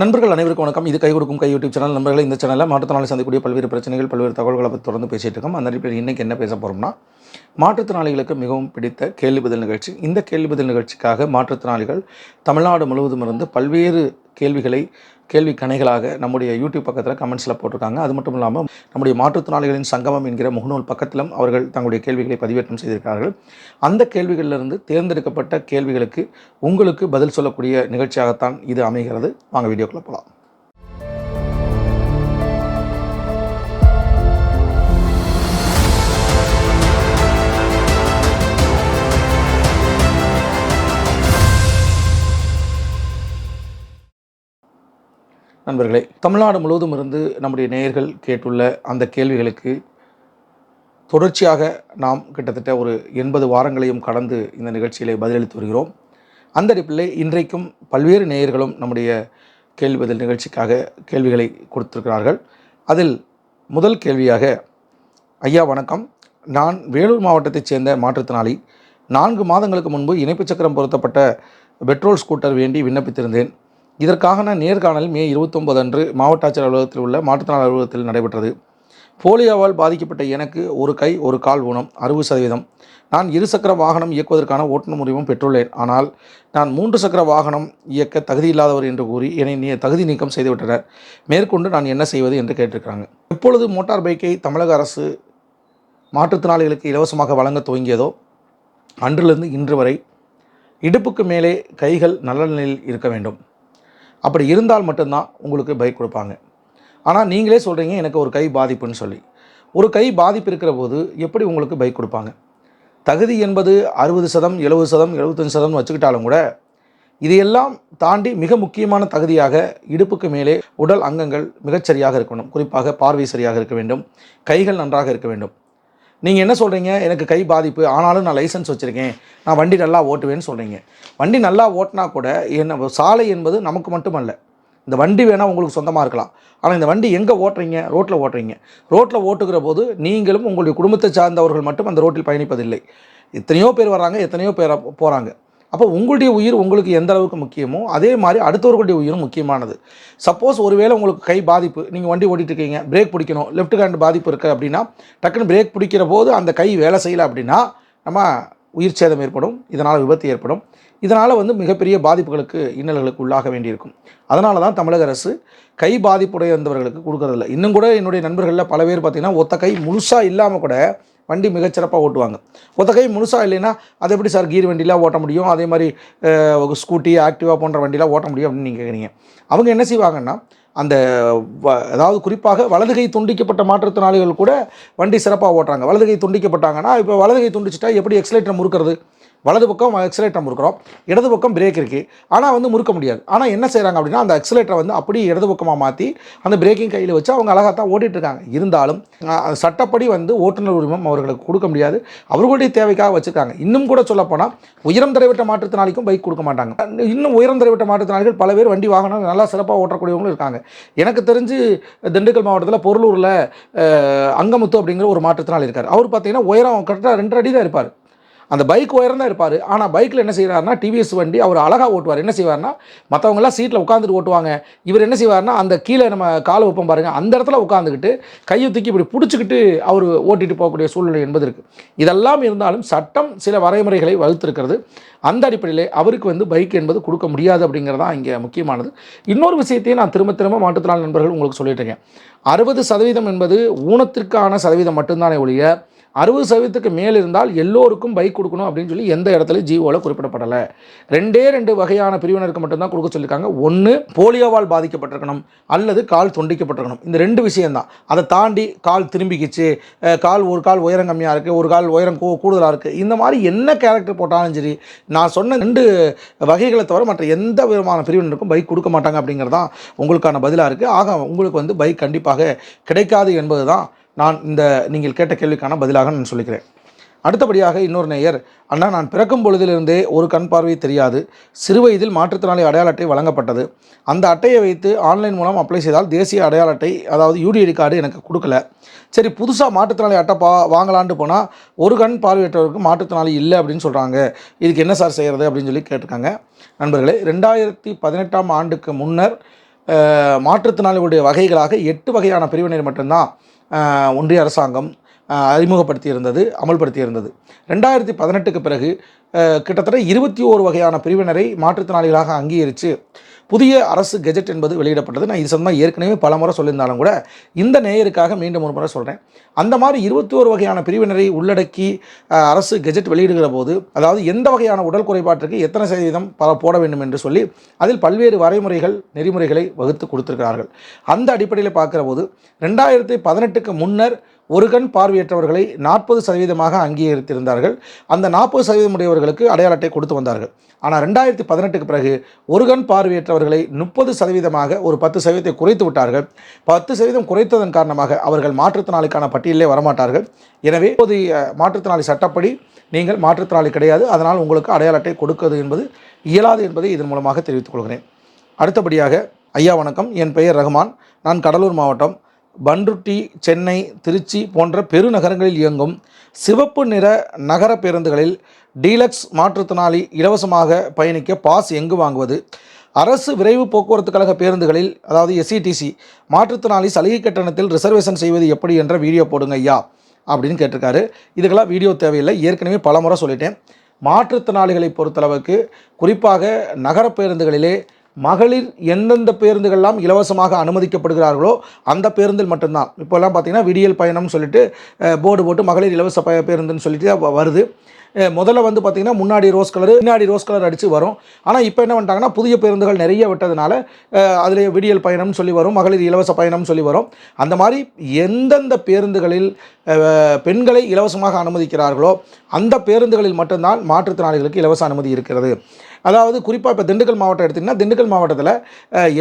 நண்பர்கள் அனைவருக்கும் வணக்கம். இது கை கொடுக்கும் கை யூடியூப் சேனல். நண்பர்களே இந்த சேனலில் மாற்றுத்திறனாளி சந்திக்கக்கூடிய பல்வேறு பிரச்சனைகள் பல்வேறு தகவல்களை பற்றி தொடர்ந்து பேசிகிட்டு இருக்கோம். அந்த அடிப்படையில் இன்றைக்கி என்ன பேச போகிறோம்னா மாற்றுத்திறனாளிகளுக்கு மிகவும் பிடித்த கேள்வி பதில் நிகழ்ச்சி. இந்த கேள்வி பதில் நிகழ்ச்சிக்காக மாற்றுத்திறனாளிகள் தமிழ்நாடு முழுவதும் இருந்து பல்வேறு கேள்விகளை கேள்வி கணைகளாக நம்முடைய யூடியூப் பக்கத்தில் கமெண்ட்ஸில் போட்டிருக்காங்க. அது மட்டும் இல்லாமல் நம்முடைய மாற்றுத்திறனாளிகளின் சங்கமம் என்கிற முகநூல் பக்கத்திலும் அவர்கள் தங்களுடைய கேள்விகளை பதிவேற்றம் செய்திருக்கிறார்கள். அந்த கேள்விகளிலிருந்து தேர்ந்தெடுக்கப்பட்ட கேள்விகளுக்கு உங்களுக்கு பதில் சொல்லக்கூடிய நிகழ்ச்சியாகத்தான் இது அமைகிறது. வாங்க வீடியோக்குள்ளே போகலாம் நண்பர்களே தமிழ்நாடு முழுவதும் இருந்து நம்முடைய நேயர்கள் கேட்டுள்ள அந்த கேள்விகளுக்கு தொடர்ச்சியாக நாம் கிட்டத்தட்ட ஒரு எண்பது வாரங்களையும் கடந்து இந்த நிகழ்ச்சியிலே பதிலளித்து வருகிறோம். அந்த அடிப்பிலே இன்றைக்கும் பல்வேறு நேயர்களும் நம்முடைய கேள்வி பதில் நிகழ்ச்சிக்காக கேள்விகளை கொடுத்திருக்கிறார்கள். அதில் முதல் கேள்வியாக ஐயா வணக்கம். நான் வேலூர் மாவட்டத்தைச் சேர்ந்த மாற்றுத்திறனாளி. நான்கு மாதங்களுக்கு முன்பு இணைப்பு சக்கரம் பொருத்தப்பட்ட பெட்ரோல் ஸ்கூட்டர் வேண்டி விண்ணப்பித்திருந்தேன். இதற்கான நேர்காணல் மே இருபத்தொம்பது அன்று மாவட்ட ஆட்சியர் அலுவலகத்தில் உள்ள மாற்றுத்திறனாளர் அலுவலகத்தில் நடைபெற்றது. போலியோவால் பாதிக்கப்பட்ட எனக்கு ஒரு கை ஒரு கால் ஊனம் அறுபது சதவீதம். நான் இருசக்கர வாகனம் இயக்குவதற்கான ஓட்டுநர் உரிமம் பெற்றுள்ளேன். ஆனால் நான் மூன்று சக்கர வாகனம் இயக்க தகுதியில்லாதவர் என்று கூறி என்னை நீ தகுதி நீக்கம் செய்துவிட்டனர் மேற்கொண்டு நான் என்ன செய்வது என்று கேட்டிருக்கிறாங்க. எப்பொழுது மோட்டார் பைக்கை தமிழக அரசு மாற்றுத்திறனாளிகளுக்கு இலவசமாக வழங்க துவங்கியதோ அன்றிலிருந்து இன்று வரை இடுப்புக்கு மேலே கைகள் நல்ல நிலையில் இருக்க வேண்டும். அப்படி இருந்தால் மட்டும்தான் உங்களுக்கு பைக் கொடுப்பாங்க. ஆனால் நீங்களே சொல்கிறீங்க எனக்கு ஒரு கை பாதிப்புன்னு சொல்லி. ஒரு கை பாதிப்பு இருக்கிற போது எப்படி உங்களுக்கு பைக் கொடுப்பாங்க? தகுதி என்பது அறுபது சதம் எழுபது சதம் எழுபத்தஞ்சு சதம் வச்சுக்கிட்டாலும் கூட இதையெல்லாம் தாண்டி மிக முக்கியமான தகுதியாக இடுப்புக்கு மேலே உடல் அங்கங்கள் மிகச்சரியாக இருக்கணும். குறிப்பாக பார்வை சரியாக இருக்க வேண்டும் கைகள் நன்றாக இருக்க வேண்டும். நீங்கள் என்ன சொல்கிறீங்க எனக்கு கை பாதிப்பு. ஆனாலும் நான் லைசன்ஸ் வச்சுருக்கேன். நான் வண்டி நல்லா ஓட்டுவேன்னு சொல்கிறீங்க வண்டி நல்லா ஓட்டினா கூட என்ன சாலை என்பது நமக்கு மட்டுமல்ல. இந்த வண்டி வேணால் உங்களுக்கு சொந்தமாக இருக்கலாம். ஆனால் இந்த வண்டி எங்கே ஓட்டுறீங்க? ரோட்டில் ஓட்டுறீங்க. ரோட்டில் ஓட்டுகிற போது நீங்களும் உங்களுடைய குடும்பத்தை சார்ந்தவர்கள் மட்டும் அந்த ரோட்டில் பயணிப்பதில்லை. எத்தனையோ பேர் வராங்க எத்தனையோ பேர் போகிறாங்க அப்போ உங்களுடைய உயிர் உங்களுக்கு எந்த அளவுக்கு முக்கியமோ அதே மாதிரி அடுத்தவர்களுடைய உயிரும் முக்கியமானது. சப்போஸ் ஒருவேளை உங்களுக்கு கை பாதிப்பு நீங்கள் வண்டி ஓட்டிட்டு இருக்கீங்க பிரேக் பிடிக்கணும் லெஃப்ட் ஹேண்ட் பாதிப்பு இருக்குது அப்படின்னா டக்குன்னு பிரேக் பிடிக்கிற போது அந்த கை வேலை செய்யலை அப்படின்னா நம்ம உயிர் சேதம் ஏற்படும் இதனால் விபத்து ஏற்படும். இதனால் வந்து மிகப்பெரிய பாதிப்புகளுக்கு இன்னல்களுக்கு உள்ளாக வேண்டியிருக்கும். அதனால தான் தமிழக அரசு கை பாதிப்புடையவர்களுக்கு கொடுக்கறதில்ல. இன்னும் கூட என்னுடைய நண்பர்களில் பல பேர் பார்த்திங்கன்னா ஒத்த கை முழுசாக இல்லாமல் கூட வண்டி மிகச்சிறப்பாக ஓட்டுவாங்க. ஒத்தகை முழுசாக இல்லைன்னா அது எப்படி சார் கீர் வண்டிலாம் ஓட்ட முடியும்? அதே மாதிரி ஸ்கூட்டி ஆக்டிவா போன்ற வண்டிலாம் ஓட்ட முடியும் அப்படின்னு நீங்கள் கேட்குறீங்க அவங்க என்ன செய்வாங்கன்னா அந்த வ- அதாவது குறிப்பாக வலதுகை துண்டிக்கப்பட்ட மாற்றுத்திறனாளிகள் கூட வண்டி சிறப்பாக ஓட்டுறாங்க. வலதுகை துண்டிக்கப்பட்டாங்கன்னா இப்போ வலதுகை துண்டிச்சிட்டா எப்படி எக்ஸலேட்டர் முறுக்கிறது? வலது பக்கம் எக்ஸலேட்டர் முறுக்கிறோம். இடது பக்கம் பிரேக் இருக்குது ஆனால் வந்து முறுக்க முடியாது. ஆனால் என்ன செய்கிறாங்க அப்படின்னா அந்த எக்ஸலேட்டரை வந்து அப்படியே இடது பக்கமாக மாற்றி அந்த பிரேக்கிங் கையில் வச்சு அவங்க அழகாக தான் ஓட்டிகிட்ருக்காங்க இருக்காங்க இருந்தாலும் சட்டப்படி வந்து ஓட்டுநர் உரிமம் அவர்களுக்கு கொடுக்க முடியாது. அவர்களுடைய தேவைக்காக வச்சுருக்காங்க. இன்னும் கூட சொல்லப்போனால் உயரம் தரைவிட்ட மாற்றுத்திறனாளிக்கும் பைக் கொடுக்க மாட்டாங்க. இன்னும் உயரம் தரைவிட்ட மாற்றுத்திறனாளிகள் பல பேர் வண்டி வாகனம் நல்லா சிறப்பாக ஓட்டக்கூடியவங்களும் இருக்காங்க. எனக்கு தெரிஞ்சு திண்டுக்கல் மாவட்டத்தில் பொருளூரில் அங்கமுத்து அப்படிங்கிற ஒரு மாற்றுத்திறனாளி இருக்கார். அவர் பார்த்தீங்கன்னா உயரம் கரெக்டாக ரெண்டு அடி தான் இருப்பார். அந்த பைக் உயரம் தான் இருப்பார். ஆனால் பைக்கில் என்ன செய்கிறாருன்னா டிவிஎஸ் வண்டி அவர் அழகாக ஓட்டுவார். என்ன செய்வார்னா மற்றவங்களாம் சீட்டில் உட்காந்துட்டு ஓட்டுவாங்க. இவர் என்ன செய்வார்னா அந்த கீழே நம்ம காலை வைப்போம் பாருங்கள் அந்த இடத்துல உட்காந்துக்கிட்டு கையை தூக்கி இப்படி பிடிச்சிக்கிட்டு அவர் ஓட்டிட்டு போகக்கூடிய சூழ்நிலை என்பது இருக்குது இதெல்லாம் இருந்தாலும் சட்டம் சில வரைமுறைகளை வகுத்திருக்கிறது. அந்த அடிப்படையில் அவருக்கு வந்து பைக் என்பது கொடுக்க முடியாது அப்படிங்கிறது தான் இங்கே முக்கியமானது. இன்னொரு விஷயத்தையும் நான் திரும்ப திரும்ப மாற்றுத்திறனாளி நண்பர்கள் உங்களுக்கு சொல்லிட்டு இருக்கேன். அறுபது சதவீதம் என்பது ஊனத்திற்கான சதவீதம் மட்டும்தானே ஒழிய அறுபது சதவீதத்துக்கு மேல் இருந்தால் எல்லோருக்கும் பைக் கொடுக்கணும் அப்படின்னு சொல்லி எந்த இடத்துல ஜீவோவில் குறிப்பிடப்படலை. ரெண்டே ரெண்டு வகையான பிரிவினருக்கு மட்டும்தான் கொடுக்க சொல்லியிருக்காங்க ஒன்று போலியோவால் பாதிக்கப்பட்டிருக்கணும். அல்லது கால் துண்டிக்கப்பட்டிருக்கணும். இந்த ரெண்டு விஷயந்தான் அதை தாண்டி கால் திரும்பிக்கிச்சு கால் ஒரு கால் உயரம் கம்மியாக இருக்குது ஒரு கால் உயரம் கூ கூடுதலாக இருக்குது இந்த மாதிரி என்ன கேரக்டர் போட்டாலும் சரி நான் சொன்ன ரெண்டு வகைகளை தவிர மற்ற எந்த விதமான பிரிவினருக்கும் பைக் கொடுக்க மாட்டாங்க அப்படிங்கிறது தான் உங்களுக்கான பதிலாக இருக்குது ஆக உங்களுக்கு வந்து பைக் கண்டிப்பாக கிடைக்காது என்பது தான் நான் இந்த நீங்கள் கேட்ட கேள்விக்கான பதிலாக நான் சொல்லிக்கிறேன். அடுத்தபடியாக இன்னொரு நேயர் அண்ணா நான் பிறக்கும் பொழுதிலிருந்தே ஒரு கண் பார்வை தெரியாது. சிறுவயதில் மாற்றுத்திறனாளி அடையாள அட்டை வழங்கப்பட்டது. அந்த அட்டையை வைத்து ஆன்லைன் மூலம் அப்ளை செய்தால் தேசிய அடையாள அட்டை அதாவது யூடிஐடி கார்டு எனக்கு கொடுக்கல. சரி புதுசாக மாற்றுத்திறனாளி அட்டை பா வாங்கலான்ட்டு போனால் ஒரு கண் பார்வையற்றவருக்கு மாற்றுத்திறனாளி இல்லை அப்படின்னு சொல்கிறாங்க இதுக்கு என்ன சார் செய்கிறது அப்படின்னு சொல்லி கேட்டிருக்காங்க. நண்பர்களே ரெண்டாயிரத்தி பதினெட்டாம் ஆண்டுக்கு முன்னர் மாற்றுத்திறனாளிகளுடைய வகைகளாக எட்டு வகையான பிரிவினர் மட்டும்தான். ஒன்றிய அரசாங்கம் அறிமுகப்படுத்தி இருந்தது அமல்படுத்தி இருந்தது ரெண்டாயிரத்தி பதினெட்டுக்கு பிறகு கிட்டத்தட்ட இருபத்தி ஓரு வகையான பிரிவினரை மாற்றுத்திறனாளிகளாக அங்கீகரித்து புதிய அரசு கெஜெட் என்பது வெளியிடப்பட்டது. நான் இது சம்பந்தமாக ஏற்கனவே பல முறை சொல்லியிருந்தாலும் கூட இந்த நேயருக்காக மீண்டும் ஒரு முறை சொல்கிறேன் அந்த மாதிரி இருபத்தி ஓரு வகையான பிரிவினரை உள்ளடக்கி அரசு கெஜெட் வெளியிடுகிற போது அதாவது எந்த வகையான உடல் குறைபாட்டிற்கு எத்தனை சதவீதம் பல போட வேண்டும் என்று சொல்லி அதில் பல்வேறு வரைமுறைகள் நெறிமுறைகளை வகுத்து கொடுத்திருக்கிறார்கள். அந்த அடிப்படையில் பார்க்குற போது ரெண்டாயிரத்தி பதினெட்டுக்கு முன்னர் ஒரு கண் பார்வையற்றவர்களை நாற்பது சதவீதமாக அங்கீகரித்திருந்தார்கள். அந்த நாற்பது சதவீதம் உடையவர்களுக்கு அடையாள அட்டை கொடுத்து வந்தார்கள். ஆனால் ரெண்டாயிரத்தி பதினெட்டுக்கு பிறகு ஒரு கண் பார்வையற்றவர்களை முப்பது சதவீதமாக ஒரு பத்து சதவீதத்தை குறைத்து விட்டார்கள். பத்து சதவீதம் குறைத்ததன் காரணமாக அவர்கள் மாற்றுத்திறனாளிக்கான பட்டியலிலே வரமாட்டார்கள். எனவே இப்போதைய மாற்றுத்திறனாளி சட்டப்படி நீங்கள் மாற்றுத்திறனாளி கிடையாது. அதனால் உங்களுக்கு அடையாள அட்டை கொடுக்கிறது என்பது இயலாது என்பதை இதன் மூலமாக தெரிவித்துக் கொள்கிறேன். அடுத்தபடியாக ஐயா வணக்கம். என் பெயர் ரஹ்மான் நான் கடலூர் மாவட்டம் பன்ருட்டி சென்னை திருச்சி போன்ற பெருநகரங்களில் இயங்கும் சிவப்பு நிற நகர பேருந்துகளில் டீலக்ஸ் மாற்றுத்திறனாளி இலவசமாக பயணிக்க பாஸ் எங்கு வாங்குவது? அரசு விரைவு போக்குவரத்து கழக பேருந்துகளில் அதாவது எஸ்இடிசி மாற்றுத்திறனாளி சலுகை கட்டணத்தில் ரிசர்வேஷன் செய்வது எப்படி என்ற வீடியோ போடுங்க ஐயா அப்படின்னு கேட்டிருக்காரு. இதுக்கெல்லாம் வீடியோ தேவையில்லை. ஏற்கனவே பல முறை சொல்லிட்டேன் மாற்றுத்திறனாளிகளை பொறுத்தளவுக்கு குறிப்பாக நகர பேருந்துகளிலே மகளிர் எந்தெந்த பேருந்துகள்லாம் இலவசமாக அனுமதிக்கப்படுகிறார்களோ அந்த பேருந்தில் மட்டும்தான். இப்போல்லாம் பார்த்தீங்கன்னா விடியல் பயணம்னு சொல்லிட்டு போர்டு போட்டு மகளிர் இலவச பய பேருந்துன்னு சொல்லிட்டு வருது. முதல்ல வந்து பார்த்திங்கன்னா முன்னாடி ரோஸ் கலர் பின்னாடி ரோஸ் கலர் அடித்து வரும். ஆனால் இப்போ என்ன பண்ணிட்டாங்கன்னா புதிய பேருந்துகள் நிறைய விட்டதுனால அதில் விடியல் பயணம்னு சொல்லி வரும் மகளிர் இலவச பயணம்னு சொல்லி வரும். அந்த மாதிரி எந்தெந்த பேருந்துகளில் பெண்களை இலவசமாக அனுமதிக்கிறார்களோ அந்த பேருந்துகளில் மட்டும்தான் மாற்றுத்திறனாளிகளுக்கு இலவச அனுமதி இருக்கிறது. அதாவது குறிப்பாக இப்போ திண்டுக்கல் மாவட்டம் எடுத்திங்கன்னா திண்டுக்கல் மாவட்டத்தில்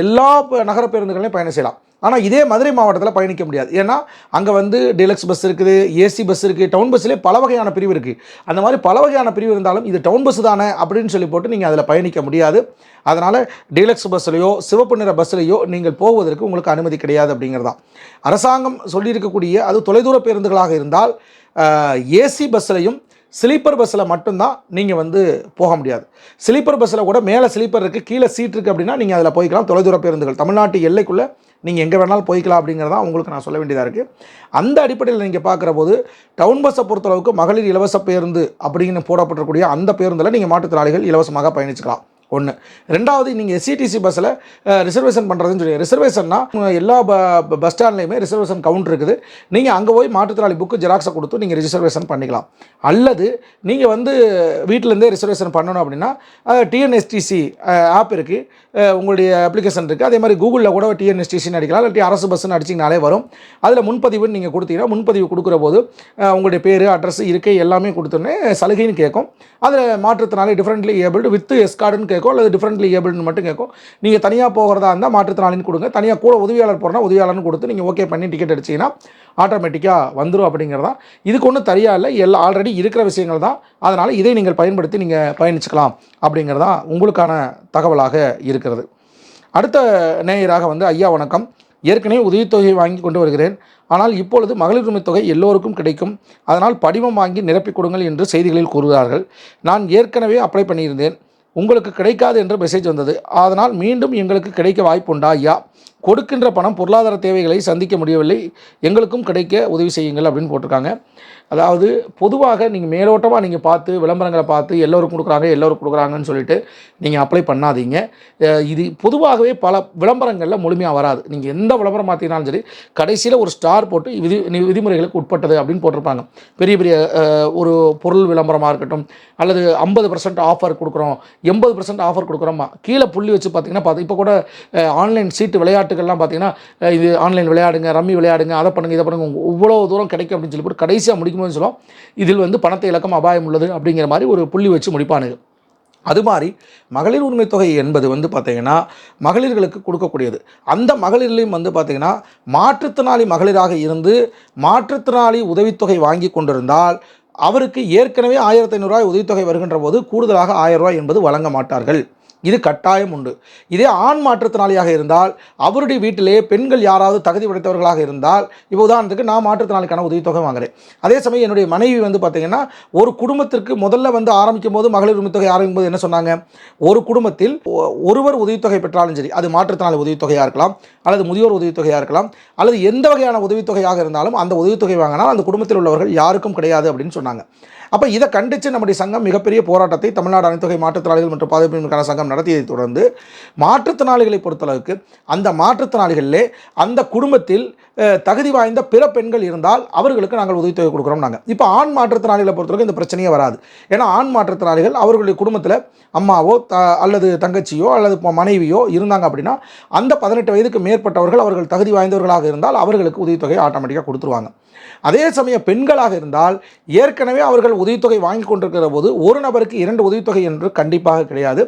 எல்லா நகர பேருந்துகளையும் பயணம் செய்யலாம். ஆனால் இதே மதுரை மாவட்டத்தில் பயணிக்க முடியாது. ஏன்னா அங்கே வந்து டிலக்ஸ் பஸ் இருக்குது ஏசி பஸ் இருக்குது டவுன் பஸ்லேயே பல வகையான பிரிவு இருக்குது அந்த மாதிரி பல வகையான பிரிவு இருந்தாலும் இது டவுன் பஸ் தானே அப்படின்னு சொல்லி போட்டு நீங்கள் அதில் பயணிக்க முடியாது. அதனால் டீலக்ஸ் பஸ்லையோ சிவப்பு நிற பஸ்லையோ நீங்கள் போவதற்கு உங்களுக்கு அனுமதி கிடையாது அப்படிங்கிறது. தான் அரசாங்கம் சொல்லியிருக்கக்கூடிய அது தொலைதூர பேருந்துகளாக இருந்தால் ஏசி பஸ்லையும் ஸ்லீப்பர் பஸ்ஸில் மட்டும்தான் நீங்கள் வந்து போக முடியாது. ஸ்லீப்பர் பஸ்ஸில் கூட மேலே ஸ்லீப்பர் இருக்குது கீழே சீட் இருக்குது அப்படின்னா நீங்கள் அதில் போய்க்கலாம். தொலைதூர பேருந்துகள் தமிழ்நாட்டு எல்லைக்குள்ளே நீங்கள் எங்கே வேணாலும் போய்க்கலாம் அப்படிங்கிறதான் உங்களுக்கு நான் சொல்ல வேண்டியதாக இருக்குது அந்த அடிப்படையில் நீங்கள் பார்க்குற போது டவுன் பஸ்ஸை பொறுத்தளவுக்கு மகளிர் இலவச பேருந்து அப்படின்னு போடப்பட்டிருக்கக்கூடிய அந்த பேருந்தில் நீங்கள் மாற்றுத்திறனாளிகள் இலவசமாக பயணிச்சுக்கலாம். ஒன்று ரெண்டாவது நீங்கள் எஸ்சிடிசி பஸ்ஸில் ரிசர்வேஷன் பண்ணுறதுன்னு சொல்லி ரிசர்வேஷன்னா எல்லா ப பஸ் ஸ்டாண்ட்லேயுமே ரிசர்வேஷன் கவுண்ட் இருக்குது. நீங்கள் அங்கே போய் மாற்றுத்திறனாளி புக்கு ஜெராக்ஸை கொடுத்து நீங்கள் ரிசர்வேஷன் பண்ணிக்கலாம். அல்லது நீங்கள் வந்து வீட்டிலேருந்தே ரிசர்வேஷன் பண்ணணும் அப்படின்னா டிஎன்எஸ்டிசி ஆப் இருக்குது உங்களுடைய அப்ளிகேஷன் இருக்குது அதே மாதிரி கூகுளில் கூட டிஎன்எஸ்டிசின்னு அடிக்கலாம். இல்லாட்டி அரசு பஸ்ஸுன்னு அடிச்சிங்கனாலே வரும். அதில் முன்பதிவுன்னு நீங்கள் கொடுத்தீங்கன்னா முன்பதிவு கொடுக்குற போது உங்களுடைய பேர் அட்ரஸ் இருக்கை எல்லாமே கொடுத்தோன்னே சலுகைன்னு கேட்கும். அதில் மாற்றுத்திறனாளி டிஃப்ரெண்ட்லி ஏபிள்டு வித் எஸ்கார்டுன்னு கேட்கும் அல்லது டிஃப்ரெண்ட்லி ஏபிள்னு மட்டும் கேட்கும் நீங்கள் தனியாக போகிறதா இருந்தால் மாற்றுத்திறனாளின்னு கொடுங்க. தனியாக கூட உதவியாளர் போகிறனா உதவியாளர்னு கொடுத்து நீங்கள் ஓகே பண்ணி டிக்கெட் அடிச்சிங்கன்னா ஆட்டோமேட்டிக்காக வந்துடும் அப்படிங்கிறதா. இதுக்கு ஒன்றும் தரியா இல்லை. எல்லாம் ஆல்ரெடி இருக்கிற விஷயங்கள் தான். அதனால் இதை நீங்கள் பயன்படுத்தி நீங்கள் பயணிச்சுக்கலாம் அப்படிங்கிறதா உங்களுக்கான தகவலாக இருக்கிறது. அடுத்த நேயராக வந்து ஐயா வணக்கம். ஏற்கனவே உதவித்தொகையை வாங்கி கொண்டு வருகிறேன். ஆனால் இப்பொழுது மகளிர் உரிமைத் தொகை எல்லோருக்கும் கிடைக்கும். அதனால் படிவம் வாங்கி நிரப்பிக் கொடுங்கள் என்று செய்திகளில் கூறுகிறார்கள். நான் ஏற்கனவே அப்ளை பண்ணியிருந்தேன். உங்களுக்கு கிடைக்காது என்று மெசேஜ் வந்தது. அதனால் மீண்டும் எங்களுக்கு கிடைக்க வாய்ப்புண்டா ஐயா கொடுக்கின்ற பணம் பொருளாதார தேவைகளை சந்திக்க முடியவில்லை. எங்களுக்கும் கிடைக்க உதவி செய்யுங்கள் அப்படின்னு போட்டிருக்காங்க. அதாவது பொதுவாக நீங்கள் மேலோட்டமாக நீங்கள் பார்த்து விளம்பரங்களை பார்த்து எல்லோருக்கும் கொடுக்குறாங்க எல்லோரும் கொடுக்குறாங்கன்னு சொல்லிட்டு நீங்கள் அப்ளை பண்ணாதீங்க. இது பொதுவாகவே பல விளம்பரங்களில் முழுமையாக வராது. நீங்கள் எந்த விளம்பரம் பார்த்தீங்கன்னாலும் சரி கடைசியில் ஒரு ஸ்டார் போட்டு விதி விதிமுறைகளுக்கு உட்பட்டது அப்படின்னு போட்டிருப்பாங்க. பெரிய பெரிய ஒரு பொருள் விளம்பரமாக இருக்கட்டும் அல்லது ஐம்பது பர்சன்ட் ஆஃபர் கொடுக்குறோம் எண்பது பர்சன்ட் ஆஃபர் கொடுக்குறோமா கீழே புள்ளி வச்சு பார்த்தீங்கன்னா பார்த்து இப்போ கூட ஆன்லைன் சீட்டு விளையாட்டு விளையாட்டுகள்லாம் பார்த்தீங்கன்னா இது ஆன்லைன் விளையாடுங்க ரம்மி விளையாடுங்க அதை பண்ணுங்க இதை பண்ணுங்க இவ்வளோ தூரம் கிடைக்கும் அப்படின்னு சொல்லி போட்டு கடைசியாக முடிக்கும்போது சொல்லும் இதில் வந்து பணத்தை இலக்கம் அபாயம் உள்ளது அப்படிங்கிற மாதிரி ஒரு புள்ளி வச்சு முடிப்பானுங்க. அது மாதிரி மகளிர் உரிமை தொகை என்பது வந்து பார்த்திங்கன்னா மகளிர்களுக்கு கொடுக்கக்கூடியது. அந்த மகளிர்லையும் வந்து பார்த்திங்கன்னா மாற்றுத்திறனாளி மகளிராக இருந்து மாற்றுத்திறனாளி உதவித்தொகை வாங்கி கொண்டிருந்தால் அவருக்கு ஏற்கனவே ஆயிரத்தி ஐநூறுரூவாய் உதவித்தொகை வருகின்ற போது கூடுதலாக ஆயிரம் ரூபாய் என்பது வழங்க மாட்டார்கள். இது கட்டாயம் உண்டு. இதே ஆண் மாற்றுத்திறனாளியாக இருந்தால் அவருடைய வீட்டிலே பெண்கள் யாராவது தகுதி படைத்தவர்களாக இருந்தால் இப்போ உதாரணத்துக்கு நான் மாற்றுத்திறனாளிக்கான உதவித்தொகை வாங்குறேன். அதே சமயம் என்னுடைய மனைவி வந்து பார்த்தீங்கன்னா ஒரு குடும்பத்திற்கு முதல்ல வந்து ஆரம்பிக்கும் போது மகளிர் உரிமைத்தொகை ஆரம்பிக்கும் போது என்ன சொன்னாங்க? ஒரு குடும்பத்தில் ஒருவர் உதவித்தொகை பெற்றாலும் சரி அது மாற்றுத்திறனாளி உதவித்தொகையாக இருக்கலாம் அல்லது முதியோர் உதவித்தொகையாக இருக்கலாம் அல்லது எந்த வகையான உதவித்தொகையாக இருந்தாலும் அந்த உதவித்தொகை வாங்கினால் அந்த குடும்பத்தில் உள்ளவர்கள் யாருக்கும் கிடையாது அப்படின்னு சொன்னாங்க. அப்போ இதை கண்டித்து நம்முடைய சங்கம் மிகப்பெரிய போராட்டத்தை தமிழ்நாடு அனைத்துறை மாற்றுத்திறனாளிகள் மற்றும் பாதுகாப்பிற்கான சங்கம் நடத்தியதை தொடர்ந்து மாற்றுத்திறனாளிகளை பொறுத்தளவுக்கு அந்த மாற்றுத்திறனாளிகளிலே அந்த குடும்பத்தில் தகுதி வாய்ந்த பிற பெண்கள் இருந்தால் அவர்களுக்கு நாங்கள் உதவித்தொகை கொடுக்குறோம் நாங்கள் இப்போ ஆண் மாற்றுத்திறனாளிகளை பொறுத்தளவுக்கு இந்த பிரச்சனையே வராது. ஏன்னா ஆண் மாற்றுத்திறனாளிகள் அவர்களுடைய குடும்பத்தில் அம்மாவோ த அல்லது தங்கச்சியோ அல்லது மனைவியோ இருந்தாங்க அப்படின்னா அந்த பதினெட்டு வயதுக்கு மேற்பட்டவர்கள் அவர்கள் தகுதி வாய்ந்தவர்களாக இருந்தால் அவர்களுக்கு உதவித்தொகை ஆட்டோமேட்டிக்காக கொடுத்துருவாங்க. அதே சமயம் பெண்களாக இருந்தால் ஏற்கனவே அவர்கள் உதவித்தொகை வாங்கி கொண்டிருக்கிற போது ஒரு நபருக்கு இரண்டு உதவித்தொகை என்று கண்டிப்பாக கிடையாது.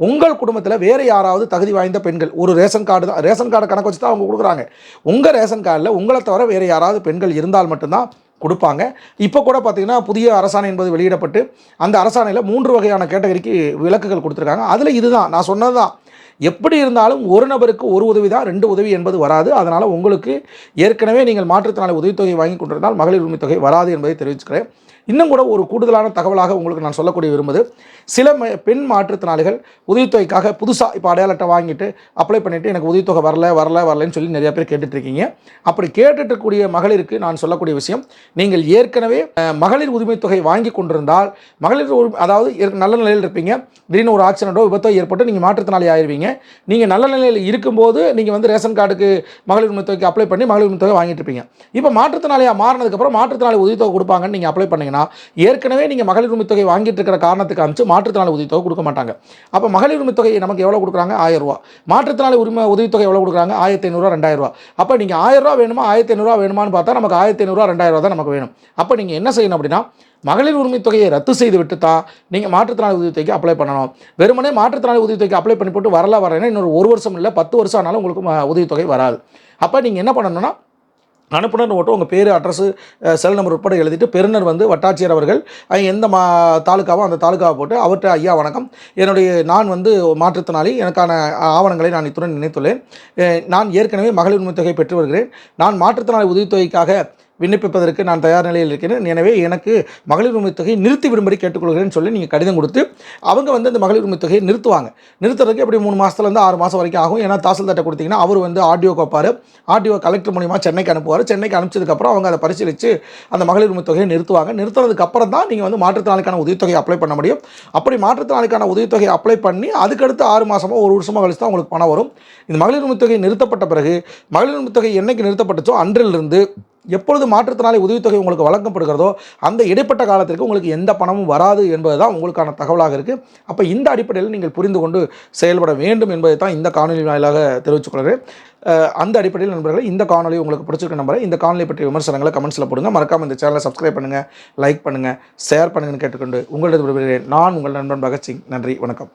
உங்கள் குடும்பத்தில் வேறு யாராவது தகுதி வாய்ந்த பெண்கள் ஒரு ரேஷன் கார்டு தான் ரேஷன் கார்டு கணக்கு வச்சு தான் அவங்க கொடுக்குறாங்க. உங்கள் ரேஷன் கார்டில் உங்களை தவிர வேறு யாராவது பெண்கள் இருந்தால் மட்டும்தான் கொடுப்பாங்க. இப்போ கூட பார்த்தீங்கன்னா புதிய அரசாணை என்பது வெளியிடப்பட்டு அந்த அரசாணையில் மூன்று வகையான கேட்டகரிக்கு விலக்குகள் கொடுத்துருக்காங்க. அதில் இதுதான் நான் சொன்னது தான் எப்படி இருந்தாலும் ஒரு நபருக்கு ஒரு உதவி தான் ரெண்டு உதவி என்பது வராது. அதனால் உங்களுக்கு ஏற்கனவே நீங்கள் மாற்றுத்திறனாளி உதவித்தொகை வாங்கி கொண்டிருந்தால் மகளிர் உரிமை தொகை வராது என்பதை தெரிவிச்சுக்கிறேன். இன்னும் கூட ஒரு கூடுதலான தகவலாக உங்களுக்கு நான் சொல்லக்கூடிய விரும்புது. சில பெண் மாற்றுத்திறனாளிகள் உதவித்தொகைக்காக புதுசாக இப்போ அடையாள அட்டை வாங்கிட்டு அப்ளை பண்ணிவிட்டு எனக்கு உதவித்தொகை வரல வரல வரலன்னு சொல்லி நிறைய பேர் கேட்டுட்ருக்கீங்க அப்படி கேட்டுட்டு மகளிருக்கு நான் சொல்லக்கூடிய விஷயம் நீங்கள் ஏற்கனவே மகளிர் உரிமைத்தொகை வாங்கி கொண்டிருந்தால் மகளிர் உரிமை அதாவது ஏற்க- நல்ல நிலையில் இருப்பீங்க. திடீர்னு ஒரு ஆக்சிடென்ட்டோ விபத்தோ ஏற்பட்டு நீங்கள் மாற்றுத்திறனாளி ஆயிருவீங்க. நீங்கள் நல்ல நிலையில் இருக்கும்போது நீங்கள் வந்து ரேஷன் கார்டுக்கு மகளிர் உரிமைத்தொகைக்கு அப்ளை பண்ணி மகளிர் உரிமைத்தொகை வாங்கிட்டு இருப்பீங்க. இப்போ மாற்றுத்திறனாளியாக மாறினதுக்கப்புறம் மாற்றுத்திறனாளி உதவித்தொகை கொடுப்பாங்கன்னு நீங்கள் அப்ளை பார்த்தீங்கன்னா ஏற்கனவே நீங்கள் மகளிர் உரிமை தொகை வாங்கிட்டு இருக்கிற காரணத்துக்கு அனுப்பிச்சு மாற்றுத்திறனாளி உதவித்தொகை கொடுக்க மாட்டாங்க. அப்போ மகளிர் உரிமை தொகை நமக்கு எவ்வளோ கொடுக்குறாங்க? ஆயிரம் ரூபா. மாற்றுத்திறனாளி உரிமை உதவித்தொகை எவ்வளோ கொடுக்குறாங்க? ஆயிரத்தி ஐநூறுரூவா ரெண்டாயிரம் ரூபா. அப்போ நீங்கள் ஆயிரம் ரூபா வேணுமா? ஆயிரத்தி ஐநூறுரூவா வேணுமான்னு பார்த்தா நமக்கு ஆயிரத்தி ஐநூறுரூவா ரெண்டாயிரம் ரூபா தான் நமக்கு வேணும். அப்போ நீங்கள் என்ன செய்யணும் அப்படின்னா மகளிர் உரிமை தொகையை ரத்து செய்து விட்டு தான் நீங்கள் மாற்றுத்திறனாளி உதவித்தொகைக்கு அப்ளை பண்ணணும். வெறுமனே மாற்றுத்திறனாளி உதவித்தொகைக்கு அப்ளை பண்ணி போட்டு வரல வரேன்னா இன்னொரு ஒரு வருஷம் இல்லை பத்து வருஷம் ஆனாலும் உங்களுக்கு உதவித்தொகை வராது. அப்போ நீங்கள் என்ன பண்ணணும்னா அனுப்புனர் மட்டும் உங்கள் பேர் அட்ரஸு செல் நம்பர் உட்பட எழுதிட்டு பெருநர் வந்து வட்டாட்சியர் அவர்கள் எந்த மா தாலுக்காவோ அந்த தாலுக்காவை போட்டு அவர்கிட்ட ஐயா வணக்கம். என்னுடைய நான் வந்து மாற்றுத்திறனாளி. எனக்கான ஆவணங்களை நான் இத்துடன் நினைத்துள்ளேன். நான் ஏற்கனவே மகளிர் உரிமை தொகை பெற்று வருகிறேன். நான் மாற்றுத்திறனாளி உதவித்தொகைக்காக விண்ணப்பிப்பதற்கு நான் தயார் நிலையில் இருக்கிறேன். எனவே எனக்கு மகளிர் உரிமை தொகையை நிறுத்தி விடும்படி கேட்டுக்கொள்கிறேன்னு சொல்லி நீங்கள் கடிதம் கொடுத்து அவங்க வந்து அந்த மகளிர் உரிமை தொகையை நிறுத்துவாங்க. நிறுத்துறதுக்கு எப்படி மூணு மாதத்துலேருந்து ஆறு மாதம் வரைக்கும் ஆகும்? ஏன்னா தாசில்தார்ட்ட கொடுத்தீங்கன்னா அவர் வந்து ஆடியோ கோப்பார் ஆடியோ கலெக்டர் மூலிமா சென்னைக்கு அனுப்புவார். சென்னைக்கு அனுப்பிச்சதுக்கப்புறம் அவங்க அதை பரிசீலித்து அந்த மகளிர் உரிமை தொகையை நிறுத்துவாங்க. நிறுத்துறதுக்கு அப்புறம் தான் நீங்கள் வந்து மாற்றுத்திறனாளிக்கான உதவித்தொகையை அப்ளை பண்ண முடியும். அப்படி மாற்றுத்திறனாளிக்கான உதவித்தொகையை அப்ளை பண்ணி அதுக்கடுத்து ஆறு மாதமோ ஒரு வருஷமோ கழிச்சு தான் உங்களுக்கு பணம் வரும். இந்த மகளிர் உரிமை தொகை நிறுத்தப்பட்ட பிறகு மகளிர் உரிமை தொகை என்னைக்கு நிறுத்தப்பட்டுச்சோ அன்றிலிருந்து எப்பொழுது மாற்றுத்திறனாளி உதவித்தொகை உங்களுக்கு வழங்கப்படுகிறதோ அந்த இடைப்பட்ட காலத்திற்கு உங்களுக்கு எந்த பணமும் வராது என்பது தான் உங்களுக்கான தகவலாக இருக்குது அப்போ இந்த அடிப்படையில் நீங்கள் புரிந்து கொண்டு செயல்பட வேண்டும் என்பதை தான் இந்த காணொலி வாயிலாக தெரிவித்துக்கொள்கிறேன். அந்த அடிப்படையில் நண்பர்களே இந்த காணொலி உங்களுக்கு பிடிச்சிருக்க நம்பரை இந்த காணொலி பற்றிய விமர்சனங்களை கமெண்ட்ஸில் போடுங்க. மறக்காம இந்த சேனலை சப்ஸ்கிரைப் பண்ணுங்கள் லைக் பண்ணுங்கள் ஷேர் பண்ணுங்கன்னு கேட்டுக்கொண்டு உங்களிடம் விடுகிறேன் நான் உங்கள் நண்பன் பகத்சிங். நன்றி வணக்கம்.